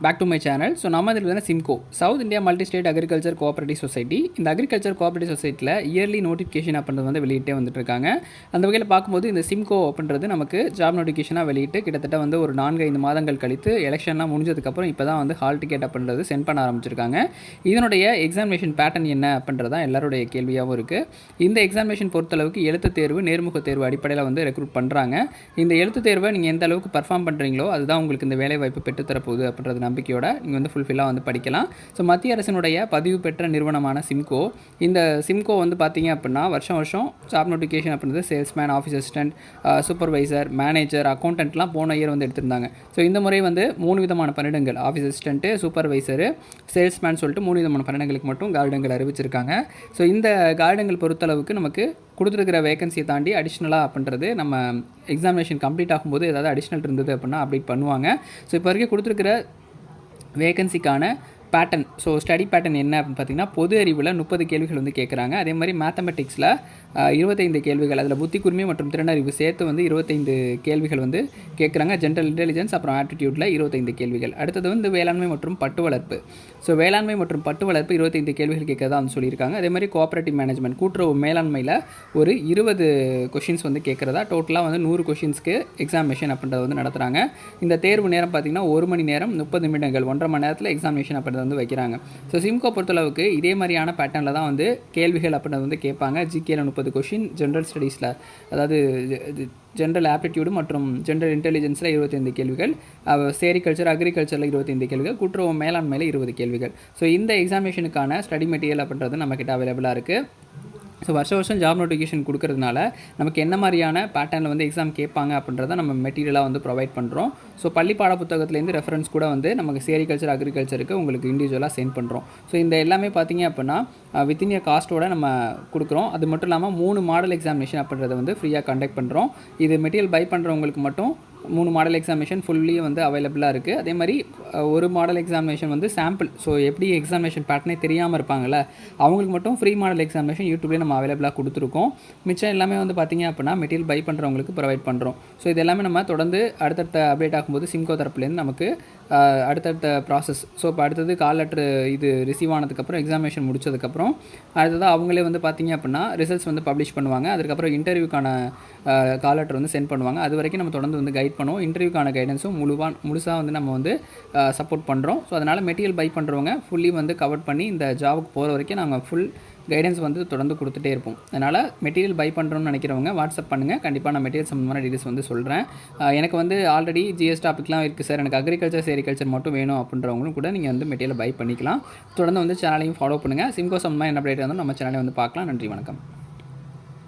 Back to my channel so நம்ம இதில் வந்து SIMCO south India multi state agriculture cooperative society இந்த agriculture cooperative சொசைட்டியில் இயர்லி நோட்டிஃபிகேஷன் அப்படின்றது வந்து வெளியிட்டே வந்துட்டு இருக்காங்க அந்த வகையில் பார்க்கும்போது இந்த சிம்கோ அப்படின்றது நமக்கு ஜாப் நோட்டிஃபிகேஷனாக வெளியிட்டு கிட்டத்தட்ட வந்து ஒரு நான்கு ஐந்து மாதங்கள் கழித்து எலெக்ஷன்லாம் முடிஞ்சதுக்கப்புறம் இப்போ தான் வந்து ஹால் டிக்கெட் அப்படின்றது சென்ட் பண்ண ஆரம்பிச்சிருக்காங்க. இதனுடைய எக்ஸாமினேஷன் பேட்டர்ன் என்ன அப்படின்றது தான் எல்லாருடைய கேள்வியாகவும் இருக்குது இந்த எக்ஸாமினேஷன் பொறுத்தளவுக்கு எழுத்து தேர்வு நேர்முக தேர்வு அடிப்படையில் வந்து ரெக்ரூட் பண்ணுறாங்க இந்த எழுத்து தேர்வை நீங்கள் எந்த அளவுக்கு பர்ஃபார்ம் பண்ணுறீங்களோ அதுதான் உங்களுக்கு இந்த வேலை வாய்ப்பு பெற்றுத்தரப்போகுது அப்படின்றது நம்பிக்கையோட நீங்கள் வந்து ஃபுல்ஃபில்லாக வந்து படிக்கலாம். ஸோ மத்திய அரசினுடைய பதிவு பெற்ற நிறுவனமான சிம்கோ இந்த சிம்கோ வந்து பார்த்தீங்க அப்படின்னா வருஷம் வருஷம் ஜாப் நோட்டிஃபிகேஷன் அப்படின்றது salesman office assistant supervisor manager அக்கௌண்டன்ட்லாம் போன இயர் வந்து எடுத்திருந்தாங்க. ஸோ இந்த முறை வந்து மூணு விதமான பணியிடங்கள் ஆஃபீஸ் அசிஸ்டண்ட்டு சூப்பர்வைசரு சேல்ஸ்மேன் சொல்லிட்டு மூணு விதமான பணியிடங்களுக்கு மட்டும் கார்டங்கள் அறிவிச்சிருக்காங்க. ஸோ இந்த கார்டங்கள் பொறுத்தளவுக்கு நமக்கு கொடுத்துருக்கிற வேகன்சியை தாண்டி அடிஷ்னலாக அப்படின்றது நம்ம எக்ஸாமினேஷன் கம்ப்ளீட் ஆகும்போது ஏதாவது அடிஷ்னல் இருந்தது அப்படின்னா அப்டேட் பண்ணுவாங்க. ஸோ இப்போ வரைக்கும் கொடுத்துருக்கிற வேகன்சிக்கான பேட்டர்ன் ஸோ ஸ்டடி பேட்டர்ன் என்ன அப்படின்னு பார்த்தீங்கன்னா பொது அறிவில் முப்பது கேள்விகள் வந்து கேட்குறாங்க அதே மாதிரி மேத்தமெட்டிக்ஸில் இருபத்தைந்து கேள்விகள் அதில் புத்தி குருமை மற்றும் திறனறிவு சேர்த்து வந்து இருபத்தைந்து கேள்விகள் வந்து கேட்குறாங்க ஜென்ரல் இன்டெலிஜென்ஸ் அப்புறம் ஆட்டிடியூட்டில் இருபத்தைந்து கேள்விகள். அடுத்தது வந்து வேளாண்மை மற்றும் பட்டு வளர்ப்பு. ஸோ வேளாண்மை மற்றும் பட்டு வளர்ப்பு இருபத்தைந்து கேள்விகள் கேட்கறதா வந்து சொல்லியிருக்காங்க. அதே மாதிரி கோஆப்ரேட்டிவ் மேனேஜ்மெண்ட் கூட்டுறவு மேலாண்மையில் ஒரு இருபது கொஷின்ஸ் வந்து கேட்குறதா டோட்டலாக வந்து நூறு கொஷின்ஸ்க்கு எக்ஸாமினேஷன் அப்படின்றத வந்து நடத்துகிறாங்க இந்த தேர்வு நேரம் பார்த்திங்கன்னா ஒரு மணி நேரம் முப்பது நிமிடங்கள். ஒன்றரை மணி நேரத்தில் எக்ஸாமினேஷன் அப்படின்றத வந்து வைக்கிறாங்க. ஸோ சிம்கோ பொறுத்தளவுக்கு இதே மாதிரியான பேட்டர்னில் தான் வந்து கேள்விகள் அப்படின்றது வந்து கேட்பாங்க. ஜிகேல முப்பது கொஷின் ஜென்ரல் ஸ்டடீஸில் அதாவது ஜென்ரல் ஆப்டிடியூடு மற்றும் ஜென்ரல் இன்டெலிஜென்ஸில் இருபத்தைந்து கேள்விகள் சேரிகல்ச்சர் அக்ரிகல்ச்சரில் இருபத்தைந்து கேள்விகள் கூட்டுறவு மேலாண்மையில் இருபது கேள்விகள். ஸோ இந்த எக்ஸாமினேஷனுக்கான ஸ்டடி மெட்டீரியல் அப்படின்றது நம்மக்கிட்ட அவைலபிளாக இருக்குது ஸோ வருஷ வருஷம் ஜாப் நோட்டிஃபிகேஷன் கொடுக்கறதுனால நமக்கு என்ன மாதிரியான பேட்டர்னில் வந்து எக்ஸாம் கேட்பாங்க அப்படின்றத நம்ம மெட்டீரியலாக வந்து ப்ரொவைட் பண்ணுறோம் ஸோ பள்ளி பாட புத்தகத்துலேருந்து ரெஃபரன்ஸ் கூட வந்து நமக்கு சேரிகல்ச்சர் அக்ரிகல்ச்சருக்கு உங்களுக்கு இண்டிவிஜுவலாக சென்ட் பண்ணுறோம் ஸோ இந்த எல்லாமே பார்த்தீங்க அப்படின்னா வித்தின் இயர் காஸ்ட்டோட நம்ம கொடுக்குறோம். அது மட்டும் இல்லாமல் மூணு மாடல் எக்ஸாமினேஷன் அப்படின்றத வந்து ஃப்ரீயாக கண்டக்ட் பண்ணுறோம் இது மெட்டீரியல் பை பண்ணுறவங்களுக்கு மட்டும் மூணு மாடல் எக்ஸாமினேஷன் ஃபுல்லி வந்து அவைலபிளாக இருக்குது அதே மாதிரி ஒரு மாடல் எக்ஸாமினேஷன் வந்து சாம்பிள் ஸோ எப்படி எக்ஸாமினேஷன் பேட்டர்னே தெரியாமல் இருப்பாங்கள்ல அவங்களுக்கு மட்டும் ஃப்ரீ மாடல் எக்ஸாமினேஷன் யூடியூப்லேயே நம்ம அவைலபிளாக கொடுத்துருக்கோம். மிச்சம் எல்லாமே வந்து பார்த்திங்க அப்படின்னா மெட்டீரியல் பை பண்ணுறவங்களுக்கு ப்ரொவைட் பண்ணுறோம் ஸோ இது எல்லாமே நம்ம தொடர்ந்து அடுத்தடுத்த அப்டேட் ஆகும்போது சிம்கோ தரப்புலேருந்து நமக்கு அடுத்தடுத்த ப்ராசஸ் ஸோ இப்போ அடுத்தது கால் லெட்ரு இது ரிசீவ் ஆனதுக்கப்புறம் எக்ஸாமினேஷன் முடிச்சதுக்கப்புறம் அடுத்ததாக அவங்களே வந்து பார்த்திங்க அப்படின்னா ரிசல்ட்ஸ் வந்து பப்ளிஷ் பண்ணுவாங்க. அதுக்கப்புறம் இன்டர்வியூக்கான கால் லெட்டர் வந்து சென்ட் பண்ணுவாங்க. அது வரைக்கும் நம்ம தொடர்ந்து வந்து கைட் பண்ணுவோம். இன்டர்வியூக்கான கைடன்ஸும் முழுவாக முழுசாக வந்து நம்ம வந்து சப்போர்ட் பண்ணுறோம் ஸோ அதனால் மெட்டீரியல் பை பண்ணுறவங்க ஃபுல்லி வந்து கவர் பண்ணி இந்த ஜாபுக்கு போகிற வரைக்கும் நாங்கள் ஃபுல் கைடன்ஸ் வந்து தொடர்ந்து கொடுத்துட்டே இருப்போம். அதனால் மெட்டீரியல் பை பண்ணுறோம்னு நினைக்கிறவங்க வாட்ஸ்அப் பண்ணுங்கள் கண்டிப்பாக நான் மெட்டீரியல் சம்மந்தமான டீட்டெயில்ஸ் வந்து சொல்கிறேன் எனக்கு வந்து ஆல்ரெடி ஜிஎஸ் டாபிக்லாம் இருக்குது சார் எனக்கு அக்ரிகல்ச்சர் சேரிகல்ச்சர் மட்டும் வேணும் அப்படின்றவங்களும் கூட நீங்கள் வந்து மெட்டீரியல் பை பண்ணிக்கலாம். தொடர்ந்து வந்து சேனலையும் ஃபாலோ பண்ணுங்கள் சிம்கோ சம்மந்தமாக என்ன அப்டேட் இருந்தாலும் நம்ம சேனலை வந்து பார்க்கலாம். நன்றி வணக்கம்.